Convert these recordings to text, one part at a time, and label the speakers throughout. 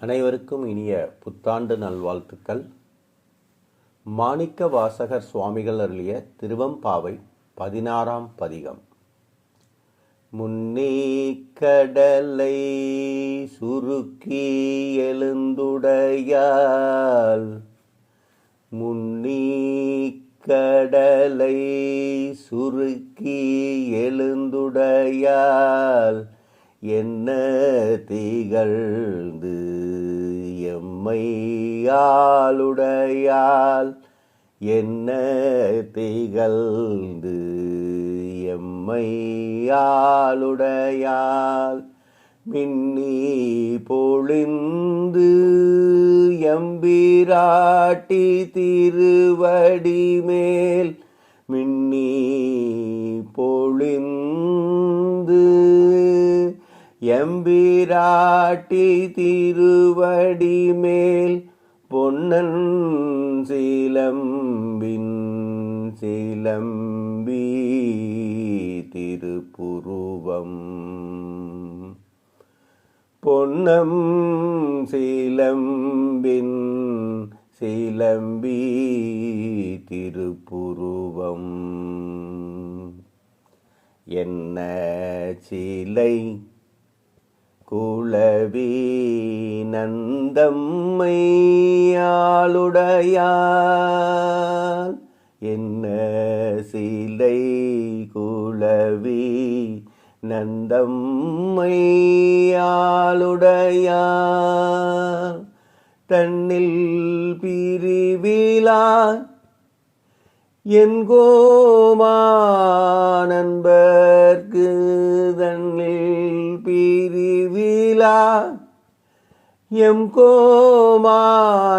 Speaker 1: அனைவருக்கும் இனிய புத்தாண்டு நல்வாழ்த்துக்கள். மாணிக்க வாசகர் சுவாமிகள் அருளிய திருவம்பாவை பதினாறாம் பதிகம். முன்னே கடலை சுருக்கி எழுந்துடையால் முன்னீ கடலை சுருக்கி எழுந்துடையால் என்ன திகழ்ந்து எம்மையாளுடையால் என்ன திகழ்ந்து எம்மையாளுடையால் மின்னி பொழிந்து எம்பிராட்டி திருவடி மேல் மின்னி பொழிந்து எம்பிராட்டி திருவடி மேல் பொன்னன் சீலம்பின் சீலம்பி திருப்புருவம். பொன்னம் சீலம்பின் சீலம்பி திருப்புருவம். என்ன சிலை குளவி நந்தம்மையாளுடையால் என்ன சிலை குளவி நந்தம்மையாளுடையார் தன்னில் பிரிவிலா என் கோமா பிரிவிலா எம் கோமா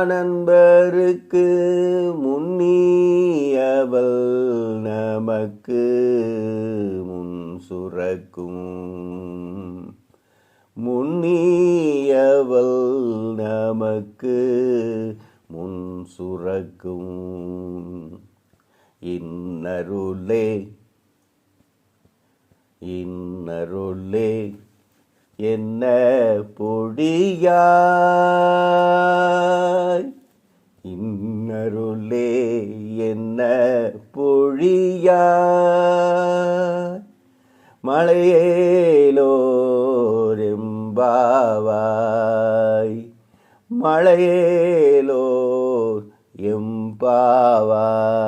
Speaker 1: நண்பருக்கு முன்னியவள் நமக்கு முன் சுரக்கும். முன்னியவள் நமக்கு முன் சுரக்கும். இன்னருளே இன்னருளே என்ன பொழியாய் இன்னருளே என்ன பொழியாய் மழையேலோரெம்பாவாய் மழையேலோர் எம்பாவாய்.